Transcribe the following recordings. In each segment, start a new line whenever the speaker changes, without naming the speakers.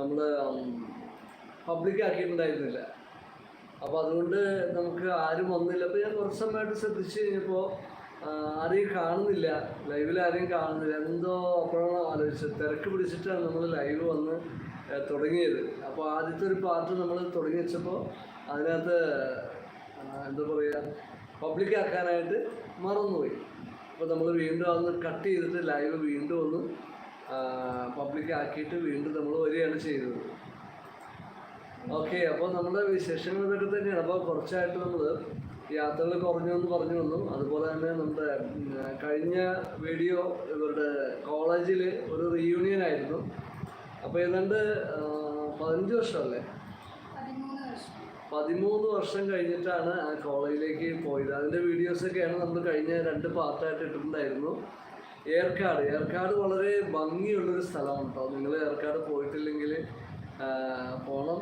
നമ്മൾ പബ്ലിക് ആക്കിയിട്ടുണ്ടായിരുന്നില്ല. അപ്പോൾ അതുകൊണ്ട് നമുക്ക് ആരും വന്നില്ല. അപ്പോൾ ഞാൻ കുറച്ച് സമയമായിട്ട് ശ്രദ്ധിച്ച് കഴിഞ്ഞപ്പോൾ ആരെയും കാണുന്നില്ല. ലൈവിൽ ആരെയും കാണുന്നില്ല. എന്തോ അപ്പോഴാണ് ആലോചിച്ചത്. തിരക്ക് പിടിച്ചിട്ടാണ് നമ്മൾ ലൈവ് വന്ന് തുടങ്ങിയത്. അപ്പോൾ ആദ്യത്തെ ഒരു പാർട്ട് നമ്മൾ തുടങ്ങി വെച്ചപ്പോൾ അതിനകത്ത് എന്താ പറയുക പബ്ലിക് ആക്കാനായിട്ട് മറന്നുപോയി. അപ്പോൾ നമ്മൾ വീണ്ടും അതൊന്ന് കട്ട് ചെയ്തിട്ട് ലൈവ് വീണ്ടും ഒന്ന് പബ്ലിക് ആക്കിയിട്ട് വീണ്ടും നമ്മൾ വരികയാണ് ചെയ്തത്. ഓക്കെ അപ്പോൾ നമ്മുടെ വിശേഷങ്ങൾ ഇതൊക്കെ തന്നെയാണ്. അപ്പോൾ കുറച്ചായിട്ട് നമ്മൾ യാത്രകൾ കുറഞ്ഞു എന്ന് പറഞ്ഞു വന്നു. അതുപോലെ തന്നെ നമ്മുടെ കഴിഞ്ഞ വീഡിയോ ഇവരുടെ കോളേജിൽ ഒരു റീയൂണിയൻ ആയിരുന്നു. അപ്പോൾ ഏതാണ്ട് പതിനഞ്ച് വർഷമല്ലേ?
വർഷം.
പതിമൂന്ന് വർഷം കഴിഞ്ഞിട്ടാണ് ആ കോളേജിലേക്ക് പോയത്. അതിന്റെ വീഡിയോസൊക്കെയാണ് നമ്മൾ കഴിഞ്ഞ രണ്ട് പാർട്ടായിട്ട് ഇട്ടിട്ടുണ്ടായിരുന്നു. ഏർക്കാട്. ഏർക്കാട് വളരെ ഭംഗിയുള്ളൊരു സ്ഥലമാണ് കേട്ടോ നിങ്ങൾ ഏർക്കാട് പോയിട്ടില്ലെങ്കിൽ പോണം.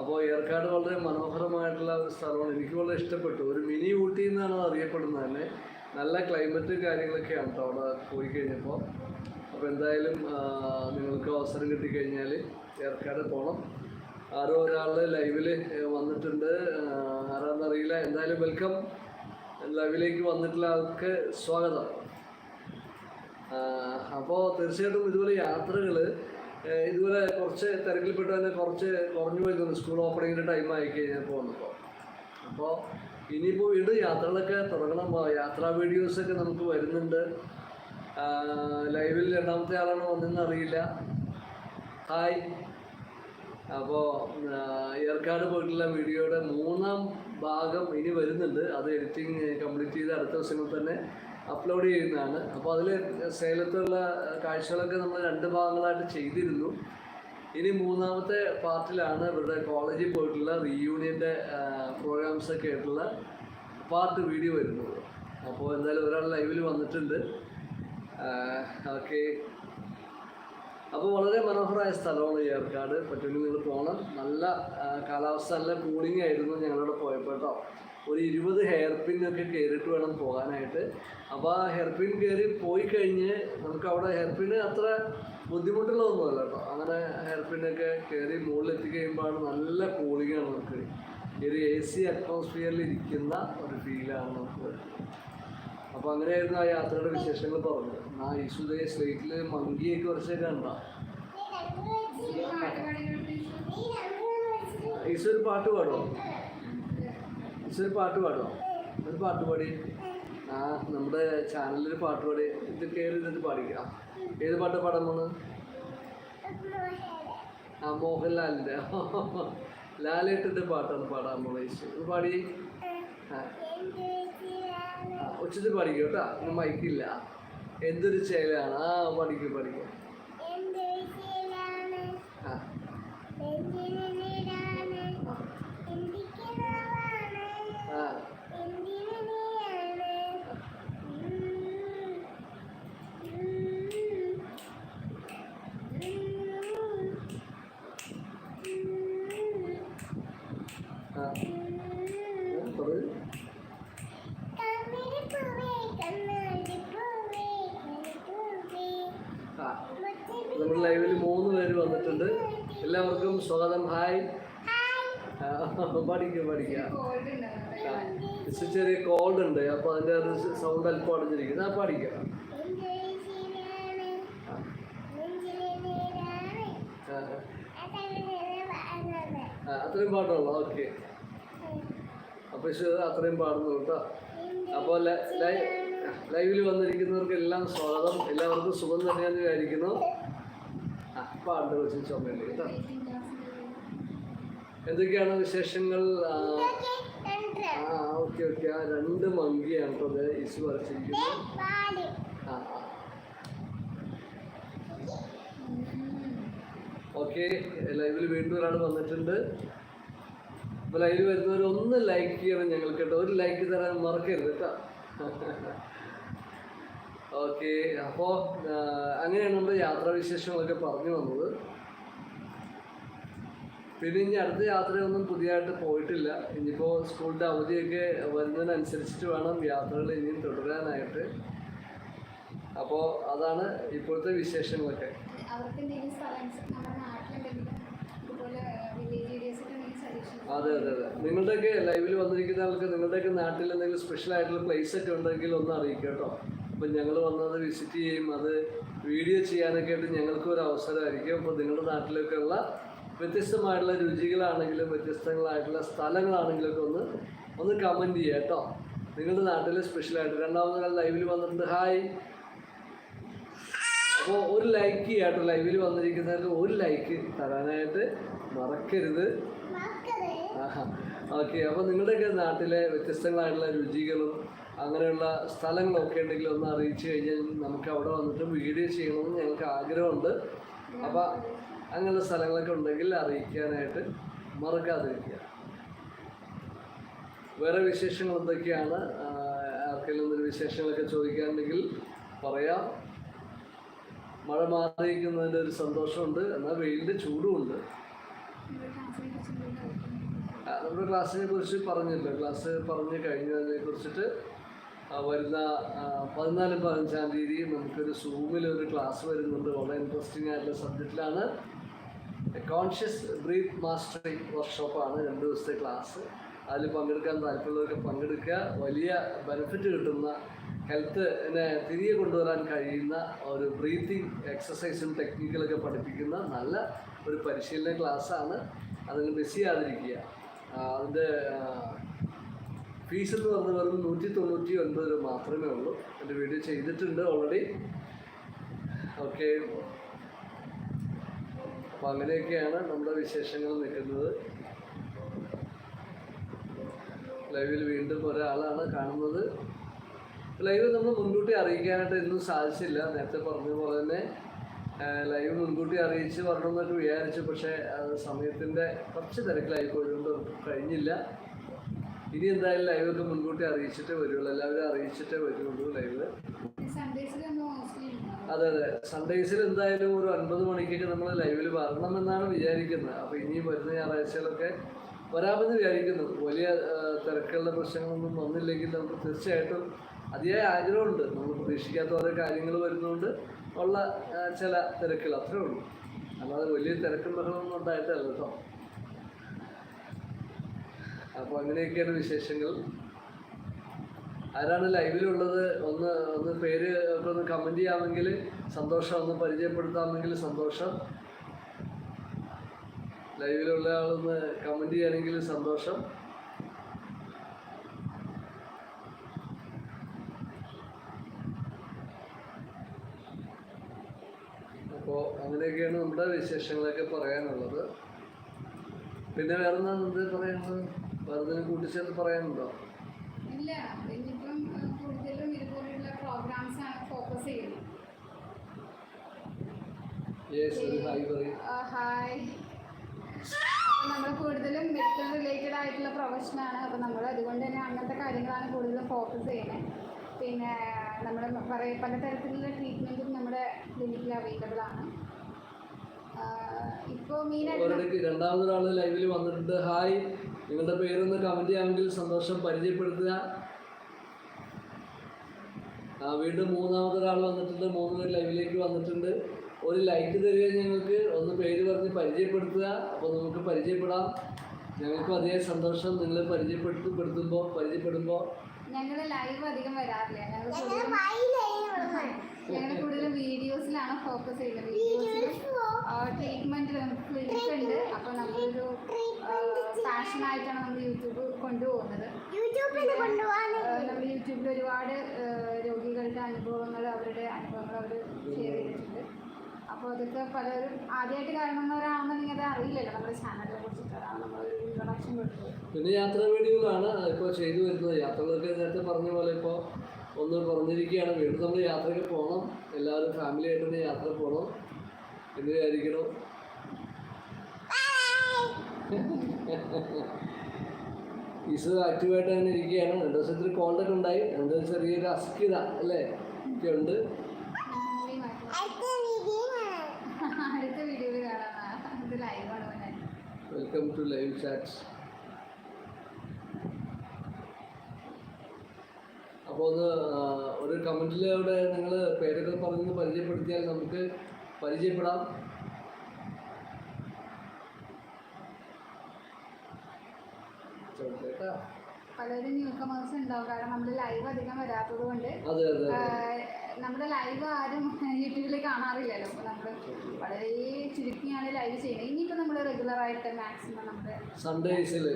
അപ്പോൾ ഏർക്കാട് വളരെ മനോഹരമായിട്ടുള്ള ഒരു സ്ഥലമാണ്. എനിക്ക് വളരെ ഇഷ്ടപ്പെട്ടു. ഒരു മിനി ഊട്ടി എന്നാണ് അറിയപ്പെടുന്നത് തന്നെ നല്ല ക്ലൈമറ്റ് കാര്യങ്ങളൊക്കെയാണ് കേട്ടോ അവിടെ പോയി കഴിഞ്ഞപ്പോൾ അപ്പോൾ എന്തായാലും നിങ്ങൾക്ക് അവസരം കിട്ടിക്കഴിഞ്ഞാൽ ഏർക്കാട് പോകണം ആരോ ഒരാൾ ലൈവിൽ വന്നിട്ടുണ്ട്. ആരാന്നറിയില്ല. എന്തായാലും വെൽക്കം. ലൈവിലേക്ക് വന്നിട്ടുള്ള ആൾക്ക് സ്വാഗതം. അപ്പോൾ തീർച്ചയായിട്ടും ഇതുപോലെ യാത്രകൾ ഇതുപോലെ കുറച്ച് തിരക്കിൽപ്പെട്ട് തന്നെ കുറച്ച് കുറഞ്ഞു പോയി തോന്നുന്നു. സ്കൂൾ ഓപ്പണിങ്ങിന്റെ ടൈം ആയി കഴിഞ്ഞപ്പോൾ വന്നപ്പോൾ അപ്പോൾ ഇനിയിപ്പോൾ വീണ്ടും യാത്രകളൊക്കെ തുടങ്ങണം. യാത്രാ വീഡിയോസൊക്കെ നമുക്ക് വരുന്നുണ്ട്. ലൈവിൽ രണ്ടാമത്തെ ആളാണ് വന്നതെന്ന് അറിയില്ല. ഹായ് അപ്പോൾ ഏർക്കാട് പോയിട്ടുള്ള വീഡിയോയുടെ മൂന്നാം ഭാഗം ഇനി വരുന്നുണ്ട്. അത് എഡിറ്റിംഗ് കംപ്ലീറ്റ് ചെയ്ത് അടുത്ത ദിവസങ്ങളിൽ തന്നെ അപ്ലോഡ് ചെയ്യുന്നതാണ്. അപ്പോൾ അതിൽ സേലത്തുള്ള കാഴ്ചകളൊക്കെ നമ്മൾ രണ്ട് ഭാഗങ്ങളായിട്ട് ചെയ്തിരുന്നു. ഇനി മൂന്നാമത്തെ പാർട്ടിലാണ് ഇവരുടെ കോളേജിൽ പോയിട്ടുള്ള റീയൂണിയന്റെ പ്രോഗ്രാംസ് ഒക്കെ ആയിട്ടുള്ള പാർട്ട് വീഡിയോ വരുന്നത്. അപ്പോൾ എന്തായാലും ഒരാൾ ലൈവിൽ വന്നിട്ടുണ്ട്. ഓക്കെ. അപ്പോൾ വളരെ മനോഹരമായ സ്ഥലമാണ് ഏർക്കാട്. പറ്റുമെങ്കിൽ നിങ്ങൾ പോകണം നല്ല കാലാവസ്ഥ നല്ല കൂളിംഗ് ആയിരുന്നു ഞങ്ങളവിടെ പോയപ്പോൾ കേട്ടോ ഒരു ഇരുപത് ഹെയർ പിൻ ഒക്കെ കയറിയിട്ട് വേണം പോകാനായിട്ട്. അപ്പോൾ ആ ഹെയർ പിൻ കയറി പോയി കഴിഞ്ഞ് നമുക്ക് അവിടെ ഹെയർ പിൻ അത്ര ബുദ്ധിമുട്ടുള്ളതൊന്നുമല്ല കേട്ടോ. അങ്ങനെ ഹെയർ പിന്നൊക്കെ കയറി മുകളിൽ കഴിയുമ്പോൾ നല്ല കൂളിംഗ് ആണ് നമുക്ക്. ഈ ഒരു എ സി അറ്റ്മോസ്ഫിയറിൽ ഇരിക്കുന്ന ഒരു ഫീലാണ് നമുക്ക്. അപ്പോൾ അങ്ങനെയായിരുന്നു ആ യാത്രയുടെ വിശേഷങ്ങൾ പറഞ്ഞത്. ആ യേശുദയ സ്ട്രീറ്റിൽ മങ്കിയൊക്കെ കുറച്ചൊക്കെ ഉണ്ടോ യേശു ഒരു പാട്ട് പാടുമോ ഒരു പാട്ട് പാടുമോ ഒരു പാട്ട് പാടി. ആ നമ്മുടെ ചാനലിൽ പാട്ട് പാടി. ഇത് കയറി ഇരുന്നിട്ട് പാടിക്കാം. ഏത് പാട്ട് പാടാൻ പോണ്? ആ മോഹൻലാലിന്റെ ലാലേട്ടന്റെ പാട്ടാണ് പാടാൻ പോണ ഈശോ ഇത് പാടി. ഉച്ചത്തിൽ പഠിക്കും കേട്ടോ. ഇന്ന് മൈക്കില്ല എന്തൊരു ചേലാണ് ആ പഠിക്കും പഠിക്കും ആ. ആ. നമ്മുടെ ലൈവിൽ മൂന്ന് പേര് വന്നിട്ടുണ്ട്. എല്ലാവർക്കും സ്വാഗതം. ഹായ്
പഠിക്കുക
പഠിക്കുക ചെറിയ കോൾഡ് ഉണ്ട്. അപ്പൊ അതിന്റെ ഒരു സൗണ്ട് അല്പം അടഞ്ഞിരിക്കുന്നത് ആ പഠിക്കാം. ആ, ആ, ആ, അത്രയും പാട്ടുള്ളൂ. ഓക്കെ അപ്പൊ അത്രയും പാടുന്നു കേട്ടോ അപ്പോൾ ലൈവിൽ വന്നിരിക്കുന്നവർക്ക് എല്ലാം സ്വാഗതം. എല്ലാവർക്കും സുഖം തന്നെയാന്ന് വിചാരിക്കുന്നു. പാട്ട് വെച്ച് ചുമയുണ്ട് എന്തൊക്കെയാണ് വിശേഷങ്ങൾ? ആ ഓക്കെ ഓക്കെ. ആ രണ്ട് മങ്കിയാണ് കേട്ടോ അത് വരച്ചിരിക്കുന്നത്. ആ ഓക്കെ ലൈവിൽ വീണ്ടും ഒരാൾ വന്നിട്ടുണ്ട്. അപ്പോൾ ലൈവിൽ വരുന്നവർ ഒന്ന് ലൈക്ക് ചെയ്യണം ഞങ്ങൾക്ക് കേട്ടോ. ഒരു ലൈക്ക് തരാൻ മറക്കരുത് കേട്ടോ. ഓക്കെ അപ്പോൾ അങ്ങനെയാണ് നമ്മുടെ യാത്രാ വിശേഷങ്ങളൊക്കെ പറഞ്ഞു വന്നത്. പിന്നെ ഇനി അടുത്ത യാത്രയൊന്നും പുതിയതായിട്ട് പോയിട്ടില്ല. ഇനിയിപ്പോൾ സ്കൂളിന്റെ അവധിയൊക്കെ വരുന്നതിനനുസരിച്ചിട്ട് വേണം യാത്രകൾ ഇനിയും തുടരാനായിട്ട്. അപ്പോൾ അതാണ് ഇപ്പോഴത്തെ വിശേഷങ്ങളൊക്കെ. അതെ അതെ അതെ. നിങ്ങളുടെയൊക്കെ ലൈവിൽ വന്നിരിക്കുന്ന ആൾക്ക് നിങ്ങളുടെയൊക്കെ നാട്ടിൽ എന്തെങ്കിലും സ്പെഷ്യൽ ആയിട്ടുള്ള പ്ലേസ് ഒക്കെ ഉണ്ടെങ്കിൽ ഒന്ന് അറിയിക്കാം കേട്ടോ. അപ്പം ഞങ്ങൾ വന്നത് വിസിറ്റ് ചെയ്യും. അത് വീഡിയോ ചെയ്യാനൊക്കെ ആയിട്ട് ഞങ്ങൾക്കും ഒരു അവസരമായിരിക്കും. അപ്പോൾ നിങ്ങളുടെ നാട്ടിലൊക്കെ ഉള്ള വ്യത്യസ്തമായിട്ടുള്ള രുചികളാണെങ്കിലും വ്യത്യസ്തങ്ങളായിട്ടുള്ള സ്ഥലങ്ങളാണെങ്കിലും ഒക്കെ ഒന്ന് ഒന്ന് കമന്റ് ചെയ്യുക കേട്ടോ. നിങ്ങളുടെ നാട്ടിൽ സ്പെഷ്യലായിട്ട് രണ്ടാമത് ലൈവിൽ വന്നിട്ടുണ്ട്. ഹായ് അപ്പോൾ ഒരു ലൈക്ക് ചെയ്യുക കേട്ടോ. ലൈവിൽ വന്നിരിക്കുന്നവർക്ക് ഒരു ലൈക്ക് തരാനായിട്ട് മറക്കരുത്. ഓക്കെ അപ്പോൾ നിങ്ങളുടെയൊക്കെ നാട്ടിലെ വ്യത്യസ്തങ്ങളായിട്ടുള്ള രുചികളും അങ്ങനെയുള്ള സ്ഥലങ്ങളൊക്കെ ഉണ്ടെങ്കിൽ ഒന്ന് അറിയിച്ചു കഴിഞ്ഞാൽ നമുക്ക് അവിടെ വന്നിട്ട് വീഡിയോ ചെയ്യണമെന്ന് ഞങ്ങൾക്ക് ആഗ്രഹമുണ്ട്. അപ്പം അങ്ങനെയുള്ള സ്ഥലങ്ങളൊക്കെ ഉണ്ടെങ്കിൽ അറിയിക്കാനായിട്ട് മറക്കാതിരിക്കുക വേറെ വിശേഷങ്ങൾ എന്തൊക്കെയാണ്? ആർക്കെങ്കിലും എന്തൊരു വിശേഷങ്ങളൊക്കെ ചോദിക്കാനുണ്ടെങ്കിൽ പറയാം. മഴ മാറിയിരിക്കുന്നതിന്റെ ഒരു സന്തോഷമുണ്ട്. എന്നാൽ വെയിലിന്റെ ചൂടുമുണ്ട് നമ്മുടെ ക്ലാസ്സിനെ കുറിച്ച് പറഞ്ഞല്ലോ. ക്ലാസ് പറഞ്ഞു കഴിഞ്ഞതിനെ കുറിച്ചിട്ട് വരുന്ന പതിനാലും പതിനഞ്ചാം തീയതി നമുക്കൊരു സൂമിൽ ഒരു ക്ലാസ് വരുന്നുണ്ട്. വളരെ ഇൻട്രസ്റ്റിംഗ് ആയിട്ടുള്ള സബ്ജക്റ്റിലാണ് കോൺഷ്യസ് ബ്രീത്ത് മാസ്റ്ററിങ് വർക്ക്ഷോപ്പാണ് രണ്ട് ദിവസത്തെ ക്ലാസ് അതിൽ പങ്കെടുക്കാൻ താല്പര്യമുള്ളവർക്ക് പങ്കെടുക്കുക. വലിയ ബെനിഫിറ്റ് കിട്ടുന്ന ഹെൽത്തിനെ തിരികെ കൊണ്ടുവരാൻ കഴിയുന്ന ഒരു ബ്രീത്തിങ് എക്സസൈസും ടെക്നിക്കലൊക്കെ പഠിപ്പിക്കുന്ന നല്ല ഒരു പരിശീലന ക്ലാസ്സാണ് അതിന് മിസ് ചെയ്യാതിരിക്കുക. അതിന്റെ ഫീസ് എന്ന് പറഞ്ഞ വെറും നൂറ്റി തൊണ്ണൂറ്റി ഒൻപത് രൂപ മാത്രമേ ഉള്ളൂ. എന്റെ വീഡിയോ ചെയ്തിട്ടുണ്ട് ഓൾറെഡി ഓക്കെ അപ്പം അങ്ങനെയൊക്കെയാണ് നമ്മുടെ വിശേഷങ്ങൾ നിൽക്കുന്നത്. ലൈവിൽ വീണ്ടും ഒരാളാണ് കാണുന്നത്. ലൈവ് നമ്മൾ മുൻകൂട്ടി അറിയിക്കാനായിട്ട് ഇന്നും സാധിച്ചില്ല. നേരത്തെ പറഞ്ഞ പോലെ തന്നെ ലൈവ് മുൻകൂട്ടി അറിയിച്ച് വരണമെന്നൊക്കെ വിചാരിച്ചു. പക്ഷേ സമയത്തിന്റെ കുറച്ച് തിരക്കിലായി പോയതുകൊണ്ട് കഴിഞ്ഞില്ല. ഇനി എന്തായാലും ലൈവ് ഒക്കെ മുൻകൂട്ടി അറിയിച്ചിട്ടേ വരുള്ളൂ. എല്ലാവരും അറിയിച്ചിട്ടേ വരുള്ളൂ ലൈവ് അതെ അതെ. സൺഡേസിൽ എന്തായാലും ഒരു അൻപത് മണിക്കൊക്കെ നമ്മൾ ലൈവിൽ വരണമെന്നാണ് വിചാരിക്കുന്നത്. അപ്പോൾ ഇനി വരുന്ന ഞായറാഴ്ചകളൊക്കെ വരാമെന്ന് വിചാരിക്കുന്നു. വലിയ തിരക്കുകളുടെ പ്രശ്നങ്ങളൊന്നും വന്നില്ലെങ്കിൽ നമുക്ക് തീർച്ചയായിട്ടും അതിയായ ആഗ്രഹമുണ്ട്. നമ്മൾ പ്രതീക്ഷിക്കാത്ത ഓരോ കാര്യങ്ങൾ വരുന്നുണ്ട് ഉള്ള ചില തിരക്കുകൾ. അത്രേ ഉള്ളൂ. അല്ലാതെ വലിയ തിരക്കും ബഹളമൊന്നും ഉണ്ടായിട്ടല്ല കേട്ടോ. അപ്പോൾ അങ്ങനെയൊക്കെയാണ് വിശേഷങ്ങൾ. ആരാണ് ലൈവിലുള്ളത്? ഒന്ന് ഒന്ന് പേര് ഒക്കെ ഒന്ന് കമന്റ് ചെയ്യാമെങ്കിൽ സന്തോഷം. ഒന്ന് പരിചയപ്പെടുത്താമെങ്കിൽ സന്തോഷം. ലൈവിലുള്ള ആളൊന്ന് കമന്റ് ചെയ്യുകയാണെങ്കിൽ സന്തോഷം. അപ്പോൾ അങ്ങനെയൊക്കെയാണ് നമ്മുടെ വിശേഷങ്ങളൊക്കെ പറയാനുള്ളത്. പിന്നെ വേറെ എന്താ പറയാനുള്ളത്? വേറെ എന്തെങ്കിലും കൂട്ടിച്ചേർത്ത് പറയാനുണ്ടോ?
ഇല്ല ഇനിയിപ്പം കൂടുതലും ഇതുപോലെയുള്ള പ്രോഗ്രാംസ് ആണ് ഫോക്കസ് ചെയ്യുന്നത്.
ഹായ്
അപ്പം നമ്മൾ കൂടുതലും മെഡിക്കൽ റിലേറ്റഡ് ആയിട്ടുള്ള പ്രൊഫഷനാണ് അപ്പം നമ്മൾ അതുകൊണ്ട് തന്നെ അങ്ങനത്തെ കാര്യങ്ങളാണ് കൂടുതലും ഫോക്കസ് ചെയ്യുന്നത്. പിന്നെ നമ്മൾ പറയ പലതരത്തിലുള്ള ട്രീറ്റ്മെന്റും നമ്മുടെ ക്ലിനിക്കിൽ അവൈലബിൾ ആണ്.
ഒരിടയ്ക്ക് രണ്ടാമതൊരാൾ ലൈവിൽ വന്നിട്ടുണ്ട്. ഹായ്. നിങ്ങളുടെ പേരൊന്ന് കമന്റ് ചെയ്യാമെങ്കിൽ സന്തോഷം പരിചയപ്പെടുത്തുക. ആ വീണ്ടും മൂന്നാമതൊരാൾ വന്നിട്ടുണ്ട്. മൂന്ന് പേര് ലൈവിലേക്ക് വന്നിട്ടുണ്ട്. ഒരു ലൈക്ക് തരിക ഞങ്ങൾക്ക്. ഒന്ന് പേര് പറഞ്ഞ് പരിചയപ്പെടുത്തുക. അപ്പോൾ നമുക്ക് പരിചയപ്പെടാം. ഞങ്ങൾക്കും അതേ സന്തോഷം. നിങ്ങൾ പരിചയപ്പെടുത്തപ്പെടുത്തുമ്പോൾ പരിചയപ്പെടുമ്പോൾ
ഞങ്ങൾ ലൈവ് അധികം വരാറില്ല. ഞങ്ങൾ കൂടുതലും വീഡിയോസിലാണ് ഫോക്കസ് ചെയ്യുന്നത്. ട്രീറ്റ്മെന്റ് നമുക്ക് ക്ലിനിക് ഉണ്ട് അപ്പോൾ നമ്മളൊരു പാഷനായിട്ടാണ് നമ്മൾ യൂട്യൂബ് കൊണ്ടുപോകുന്നത്. നമ്മൾ യൂട്യൂബിൽ ഒരുപാട് രോഗികളുടെ അനുഭവങ്ങൾ അവരുടെ അനുഭവങ്ങൾ അവർ ഷെയർ ചെയ്തിട്ടുണ്ട്. അപ്പോൾ അതൊക്കെ പലരും ആദ്യമായിട്ട് കാണുന്നവരാണെന്നുണ്ടെങ്കിൽ അത് അറിയില്ലല്ലോ. നമ്മുടെ ചാനലിനെ കുറിച്ചിട്ട് അതാണ് നമ്മൾ ഇൻട്രൊഡക്ഷൻ കൊടുത്തത്.
പിന്നെ യാത്രാ വീഡിയോകളാണ് ഇപ്പോൾ ചെയ്തു വരുന്നത്. യാത്രകളൊക്കെ നേരത്തെ പറഞ്ഞ പോലെ ഇപ്പോൾ ഒന്ന് പറഞ്ഞിരിക്കുകയാണ്. വീണ്ടും നമ്മൾ യാത്രയ്ക്ക് പോകണം എല്ലാവരും ഫാമിലി ആയിട്ട് തന്നെ യാത്ര പോകണം എന്ന് വിചാരിക്കണം ഈസ് ആക്റ്റീവായിട്ട് തന്നെ ഇരിക്കുകയാണ്. രണ്ടു ദിവസത്തിൽ കോണ്ടക്ട് ഉണ്ടായി. രണ്ട് ചെറിയൊരു അസ്ഥിത അല്ലേ? ഒക്കെ ഉണ്ട്. വെൽക്കം ടു ലൈവ് ചാറ്റ്സ് അപ്പോൾ ഒന്ന് ഒരു ഒരു കമന്റിലൂടെ നിങ്ങൾ പേരൊക്കെ പറഞ്ഞ് പരിചയപ്പെടുത്തിയാൽ നമുക്ക് പരിചയപ്പെടാം. കേട്ടോ.
പലരും ന്യൂ കമേഴ്സ് ഉണ്ടാവും. കാരണം നമ്മൾ ലൈവ് അധികം വരാത്തത് കൊണ്ട് നമ്മുടെ ലൈവ് ആരും യൂട്യൂബിൽ കാണാറില്ലല്ലോ. അപ്പോൾ നമ്മൾ വളരെ ചുരുക്കിയാണ് ലൈവ് ചെയ്യുന്നത്. ഇനിയിപ്പോൾ നമ്മൾ റെഗുലർ ആയിട്ട് മാക്സിമം നമ്മുടെ
സൺഡേസിൽ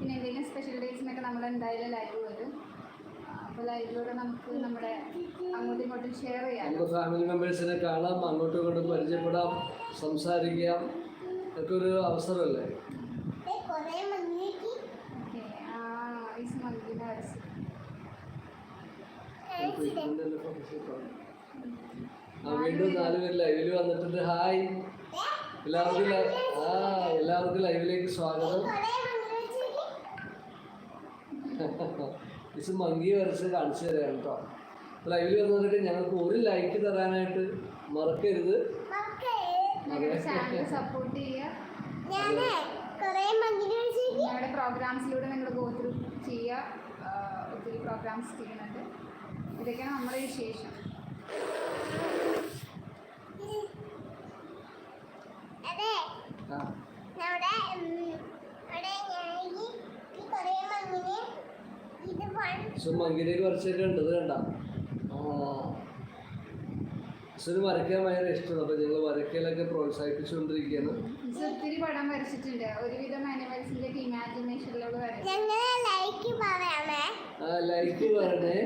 പിന്നെ എന്തെങ്കിലും സ്പെഷ്യൽ ഡേയ്സിനൊക്കെ നമ്മൾ എന്തായാലും ലൈവ് വരും. അപ്പോൾ ലൈവിലൂടെ നമുക്ക് നമ്മുടെ അങ്ങോട്ടും ഇങ്ങോട്ടും ഷെയർ ചെയ്യാം
നമ്മുടെ ഫാമിലി മെമ്പേഴ്സിനെ കാണാം അങ്ങോട്ടും ഇങ്ങോട്ടും പരിചയപ്പെടാം സംസാരിക്കാം. ഒക്കെ ഒരു അവസരമല്ലേ?
ആ
വീണ്ടും നാല് പേര് ലൈവിൽ വന്നിട്ടുണ്ട്. ഹായ് എല്ലാവർക്കും ആ എല്ലാവർക്കും ലൈവിലേക്ക് സ്വാഗതം. ഇത് മങ്കി വരച്ച് കാണിച്ചു തരാം കേട്ടോ. ലൈവിൽ വന്നിട്ട് ഞങ്ങൾക്ക് ഒരു ലൈക്ക് തരാനായിട്ട് മറക്കരുത്.
സപ്പോർട്ട് ചെയ്യുക. ഞങ്ങളുടെ പ്രോഗ്രാംസിലൂടെ നിങ്ങൾ ഗോ ത്രൂ ചെയ്യുക. ഒത്തിരി പ്രോഗ്രാംസ് ചെയ്യുന്നുണ്ട്. ഇതൊക്കെയാണ് നമ്മുടെ വിശേഷം
അതെ
ആ
നമ്മുടെ ഉം, അവിടെ ഞാൻ ഈ ഈ കുറേ മങ്ങിന് ഇത്
പക്ഷെ മങ്കിലേക്ക് വരച്ചൊക്കെ ഉണ്ട് ഇത് കണ്ട അച്ഛന് വരയ്ക്കാൻ ഭയങ്കര ഇഷ്ടമാണ്. അപ്പൊ ഞങ്ങൾ വരയ്ക്കലൊക്കെ പ്രോത്സാഹിപ്പിച്ചുകൊണ്ടിരിക്കുകയാണ്.
മിസ് ഒത്തിരി പടം വരച്ചിട്ടുണ്ട്. ഒരുവിധം അനിമൽസിന്റെ ഇമാജിനേഷനിലൂടെ
ലൈക്ക്
ആ ലൈക്ക് പറഞ്ഞേ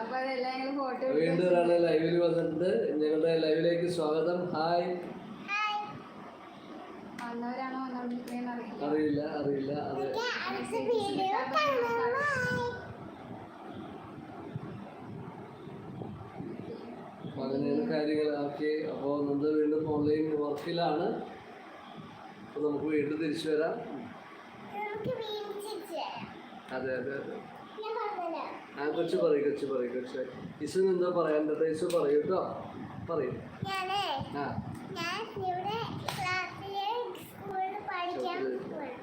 അപ്പോൾ അതെല്ലാം ഫോട്ടോ
വീണ്ടും ഒരാളെ ലൈവിൽ വന്നിട്ടുണ്ട്. ഞങ്ങളുടെ ലൈവിലേക്ക് സ്വാഗതം. ഹായ്
അറിയില്ല.
അറിയില്ല അറിയില്ല അതെ. ഓക്കെ അപ്പോൾ നമ്മൾ വീണ്ടും ഓൺലൈൻ വർക്കിലാണ്. അപ്പോൾ നമുക്ക് വീണ്ടും തിരിച്ചു വരാം. അതെ അതെ അതെ.
ഞാൻ പറഞ്ഞല്ലോ.
ആ കൊച്ചു പറയും കൊച്ചു പറയും കൊച്ചു ഇസുന് എന്താ പറയാൻ ഇസു പറയൂ കേട്ടോ. പറയും.
ഞാനേ
ആ
ഞാൻ ഇവിടെ ക്ലാസ്സിൽ സ്കൂളിൽ പഠിക്കാൻ പോവാണ്
ആ, പറയും പറയും
ഞാൻ സ്കൂളിൽ ക്ലാസ്സിൽ പഠിക്കാൻ പോണേ ഞാൻ
ചവിട്ടരുത് കേട്ടോ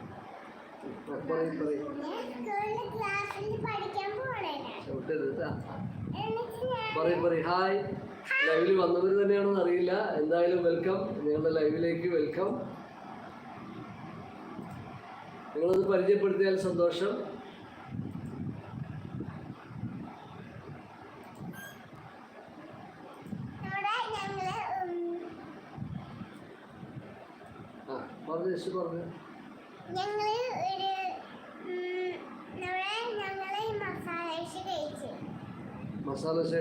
എന്നിട്ട് ഞാൻ
പറയും പറയും. ഹായ്. ലൈവിൽ വന്നവർ തന്നെയാണെന്ന് അറിയില്ല. എന്തായാലും വെൽക്കം. നിങ്ങളുടെ ലൈവിലേക്ക് വെൽക്കം. നിങ്ങളത് പരിചയപ്പെടുത്തിയാൽ സന്തോഷം. പറഞ്ഞു പറഞ്ഞു.
ഞങ്ങൾ ഒരു ഞങ്ങൾ മസാല ദോശ കഴിച്ചു.
മസാല ദോശ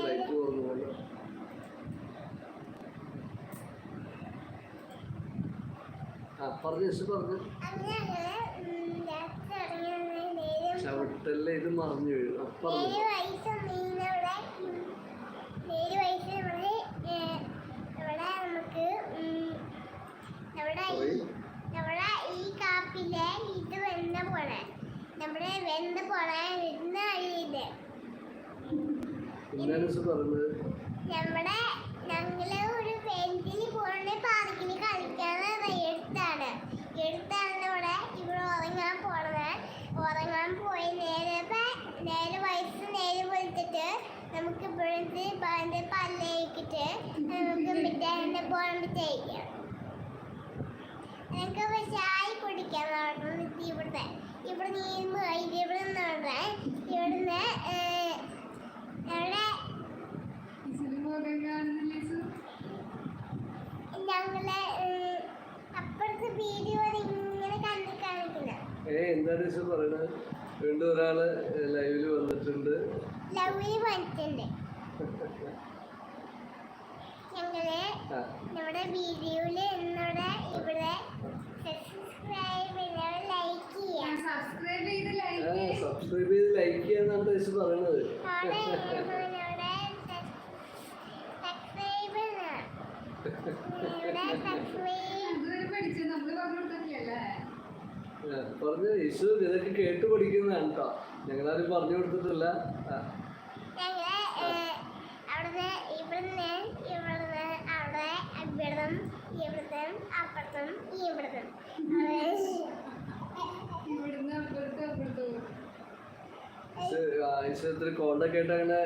ലൈറ്റ് കുറഞ്ഞു പോലെ. ആ പറഞ്ഞു പറഞ്ഞു. ചവിട്ടല്ലേ ഇത് മറിഞ്ഞു വീഴും. പറഞ്ഞു
ഏഴ് വയസ്സ് മീനവിടെ ഏഴ് വയസ്സ് നമ്മൾ ഏ, ഇവിടെ നമുക്ക് ഉം, നമ്മുടെ ഈ
പോയി
നമ്മുടെ ഈ കാപ്പിലെ ഇത് വെന്ത പോലെ നമ്മുടെ വെന്ത പോലെ ഇരുന്ന
അഴിയിൽ
നമ്മുടെ ഞങ്ങൾ ഒരു ഇവിടെ. ഇവിടെ പോയി നേരെ നേരെ നേരെ നമുക്ക് നമുക്ക് ചായ കുടിക്കാൻ ഇവിടെ നീന്ന് ഇവിടെ ഇവിടുന്ന്
ഏ എന്താണ് യേശു പറയണത്? വീണ്ടും ഒരാൾ ലൈവിൽ വന്നിട്ടുണ്ട്.
ലൈവിൽ വന്നിട്ടുണ്ട്.
ഞങ്ങൾ
നമ്മുടെ വീഡിയോയിൽ എന്നോട് ഇവിടെ സബ്സ്ക്രൈബ്
സബ്സ്ക്രൈബ് ചെയ്ത് ലൈക്ക്
ചെയ്യാന്നാണ് യേശു പറയണത്.
പറഞ്ഞു
യേശു ഇതൊക്കെ കേട്ട് പഠിക്കുന്നതാണ് കേട്ടോ ഞങ്ങളാരും പറഞ്ഞു കൊടുത്തിട്ടില്ല.
അവിടുന്ന് ഇവിടുന്ന് ഇവിടുന്ന് അവിടെ ഇവിടുന്ന് ഇവിടുന്ന് അപ്പുറത്തും ഇവിടുന്ന്.
ഇവിടുന്ന്
യേശു, ആ, ആശുപത്രി കോണ്ടൊക്കെ ആയിട്ട് അങ്ങനെ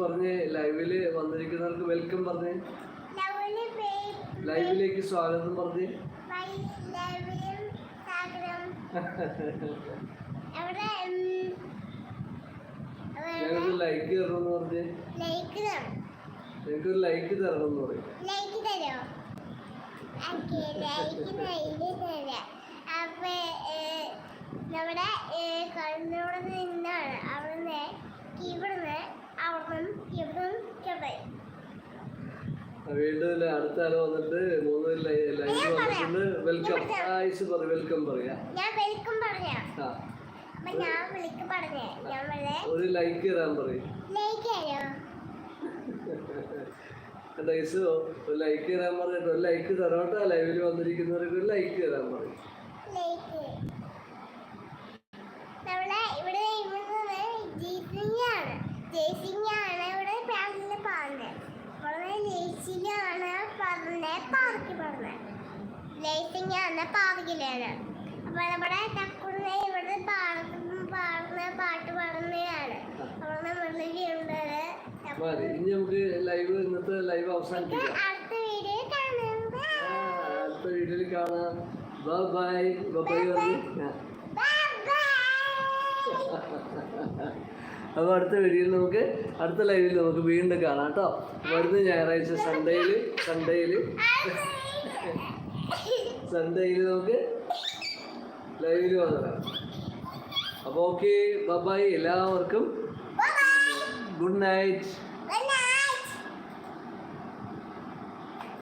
പറഞ്ഞ് ലൈവിൽ വന്നിരിക്കുന്നവർക്ക് വെൽക്കം പറഞ്ഞ്.
ലവൽ
ലൈവിലേക്ക് സ്വാഗതം പറഞ്ഞ്. ഞങ്ങൾക്ക് ലൈക്ക് തരണം എന്ന് പറഞ്ഞ്?
ലൈക്ക്
ഒരു ലൈക്ക് തരണം എന്ന് പറയും.
ലൈക്ക് തരോ. ലൈക്ക് ലൈക്ക് തരാം അപ്പൊ ഏഹ്, നമ്മുടെ ഏഹ്, കണ്ണൂടെ നിന്നാണ് അവിടുന്ന് ഇവിടുന്ന് അവിടുന്ന് ഇവിടുന്ന് ഇവിടെ
വീണ്ടും അടുത്ത ആൾ വന്നിട്ട് മൂന്ന് ലൈക്ക് വന്നിട്ട് വെൽക്കം ആയിസ് പറ വെൽക്കം പറയാ.
ഞാൻ വെൽക്കം പറയാം.
ആ. ഒരു ലൈക്ക് തരാൻ പറയും.
തരോ
എന്റെ ഒരു ലൈക്ക് തരാൻ പറഞ്ഞിട്ട് ഒരു ലൈക്ക് തരാട്ടോ. ലൈവിൽ വന്നിരിക്കുന്നവർക്ക് ഒരു ലൈക്ക് തരാൻ പറയും.
പാർക്കിലാണ് അപ്പൊ നമ്മുടെ തക്കുള്ള ഇവിടെ പാടുന്ന പാടുന്ന പാട്ട് പാടുന്നതാണ് അവിടെ നമ്മുടെ ഉണ്ടത്
മതി. ഇനി നമുക്ക് ലൈവ് ഇന്നത്തെ ലൈവ് അവസാനിപ്പിക്കാം.
അടുത്ത വീഡിയോ കാണാം.
അടുത്ത വീഡിയോയിൽ കാണാം. ബൈ ബൈ ബൈ
ബൈ
അപ്പോൾ അടുത്ത വീഡിയോയിൽ നമുക്ക് അടുത്ത ലൈവിൽ നമുക്ക് വീണ്ടും കാണാം കേട്ടോ. വരുന്ന ഞായറാഴ്ച സൺഡേയിൽ സൺഡേയിൽ സൺഡേയിൽ നമുക്ക് ലൈവിൽ വന്നതാണ് അപ്പോൾ ഓക്കെ ബൈ എല്ലാവർക്കും. Good night